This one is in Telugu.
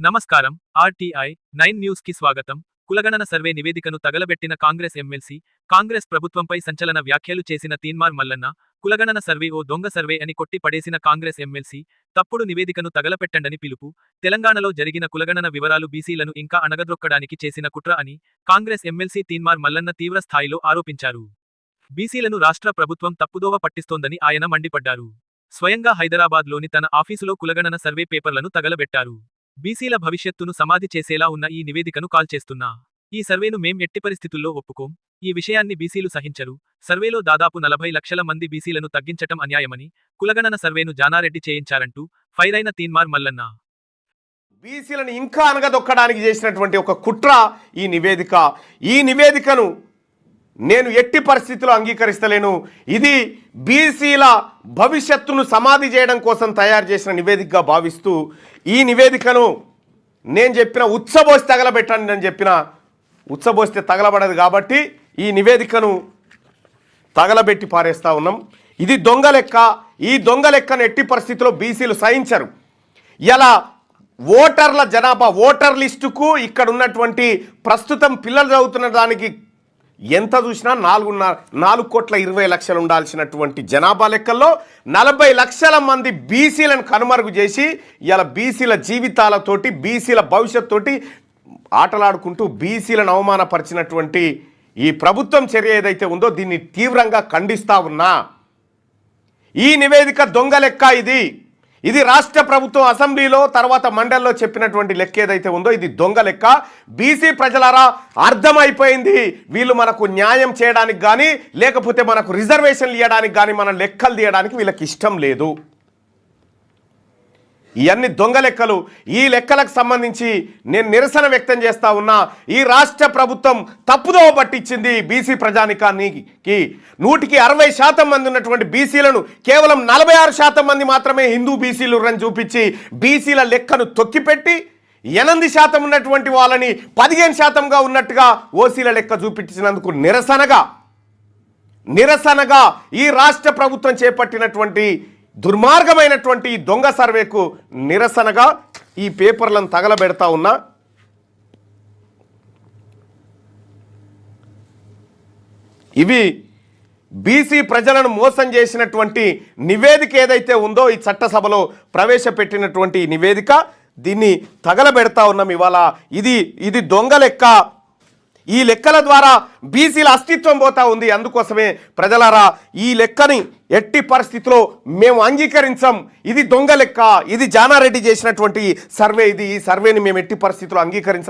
నమస్కారం. ఆర్టీఐ నైన్ న్యూస్కి స్వాగతం. కులగణన సర్వే నివేదికను తగలబెట్టిన కాంగ్రెస్ ఎమ్మెల్సీ కాంగ్రెస్ ప్రభుత్వంపై సంచలన వ్యాఖ్యలు చేసిన తీన్మార్ మల్లన్న కులగణన సర్వే ఓ దొంగ సర్వే అని కొట్టి పడేసిన కాంగ్రెస్ ఎమ్మెల్సీ తప్పుడు నివేదికను తగలపెట్టండని పిలుపు తెలంగాణలో జరిగిన కులగణన వివరాలు బీసీలను ఇంకా అణగద్రొక్కడానికి చేసిన కుట్ర అని కాంగ్రెస్ ఎమ్మెల్సీ తీన్మార్ మల్లన్న తీవ్ర స్థాయిలో ఆరోపించారు. బీసీలను రాష్ట్ర ప్రభుత్వం తప్పుదోవ పట్టిస్తోందని ఆయన మండిపడ్డారు. స్వయంగా హైదరాబాద్లోని తన ఆఫీసులో కులగణన సర్వే పేపర్లను తగలబెట్టారు. బీసీల భవిష్యత్తును సమాధి చేసేలా ఉన్న ఈ నివేదికను కాల్ చేస్తున్నా. ఈ సర్వేను మేం ఎట్టి పరిస్థితుల్లో ఒప్పుకోం. ఈ విషయాన్ని బీసీలు సహించరు. సర్వేలో దాదాపు నలభై లక్షల మంది బీసీలను తగ్గించటం అన్యాయమని కులగణన సర్వేను జానారెడ్డి చేయించారంటూ ఫైరైన తీన్మార్ మల్లన్న. బీసీలను ఇంకా అనగదొక్కడానికి చేసినటువంటి ఒక కుట్ర ఈ నివేదిక. ఈ నివేదికను నేను ఎట్టి పరిస్థితిలో అంగీకరిస్తలేను. ఇది బీసీల భవిష్యత్తును సమాధి చేయడం కోసం తయారు చేసిన నివేదికగా భావిస్తూ ఈ నివేదికను నేను చెప్పిన ఉత్సబోసి తగలబెట్టండి నేను చెప్పిన ఉత్సబోస్తే తగలబడదు కాబట్టి ఈ నివేదికను తగలబెట్టి పారేస్తా ఉన్నాం. ఇది దొంగ లెక్క. ఈ దొంగ లెక్కను ఎట్టి పరిస్థితిలో బీసీలు సహించరు. ఇలా ఓటర్ల జనాభా ఓటర్ లిస్టుకు ఇక్కడ ఉన్నటువంటి ప్రస్తుతం పిల్లలు చదువుతున్న దానికి ఎంత చూసినా నాలుగున్నర నాలుగు కోట్ల ఇరవై లక్షలు ఉండాల్సినటువంటి జనాభా లెక్కల్లో నలభై లక్షల మంది బీసీలను కనుమరుగు చేసి ఇలా బీసీల జీవితాలతోటి బీసీల భవిష్యత్తు ఆటలాడుకుంటూ బీసీలను అవమానపరిచినటువంటి ఈ ప్రభుత్వం చర్య ఏదైతే ఉందో దీన్ని తీవ్రంగా ఖండిస్తా ఉన్నా. ఈ నివేదిక దొంగ లెక్క ఇది. ఇది రాష్ట్ర ప్రభుత్వం అసెంబ్లీలో తర్వాత మండలిలో చెప్పినటువంటి లెక్క ఏదైతే ఉందో ఇది దొంగ లెక్క. బీసీ ప్రజలారా అర్థమైపోయింది. వీళ్ళు మనకు న్యాయం చేయడానికి కానీ లేకపోతే మనకు రిజర్వేషన్లు ఇవ్వడానికి కానీ మన లెక్కలు తీయడానికి వీళ్ళకి ఇష్టం లేదు. ఇవన్నీ దొంగ లెక్కలు ఈ లెక్కలకు సంబంధించి నేను నిరసన వ్యక్తం చేస్తా ఉన్నా ఈ రాష్ట్ర ప్రభుత్వం తప్పుదోవ పట్టించింది బీసీ ప్రజానికానికి. నూటికి అరవై శాతం మంది ఉన్నటువంటి బీసీలను కేవలం నలభై ఆరు శాతం మంది మాత్రమే హిందూ బీసీలు రని చూపించి బీసీల లెక్కను తొక్కిపెట్టి ఎనిమిది శాతం ఉన్నటువంటి వాళ్ళని పదిహేను శాతంగా ఉన్నట్టుగా ఓసీల లెక్క చూపించినందుకు నిరసనగా నిరసనగా ఈ రాష్ట్ర ప్రభుత్వం చేపట్టినటువంటి దుర్మార్గమైనటువంటి దొంగ సర్వేకు నిరసనగా ఈ పేపర్లను తగలబెడతా ఉన్నా ఇవి బీసీ ప్రజలను మోసం చేసినటువంటి నివేదిక ఏదైతే ఉందో ఈ చట్టసభలో ప్రవేశపెట్టినటువంటి నివేదిక దీన్ని తగలబెడతా ఉన్నాం ఇవాళ. ఇది ఇది దొంగ లెక్క. ఈ లెక్కల ద్వారా బీసీల అస్తిత్వం పోతా ఉంది. అందుకోసమే ప్రజలారా ఈ లెక్కని ఎట్టి పరిస్థితిలో మేము అంగీకరించం. ఇది దొంగ లెక్క. ఇది జానారెడ్డి చేసినటువంటి సర్వే ఇది. ఈ సర్వేని మేము ఎట్టి పరిస్థితిలో అంగీకరించం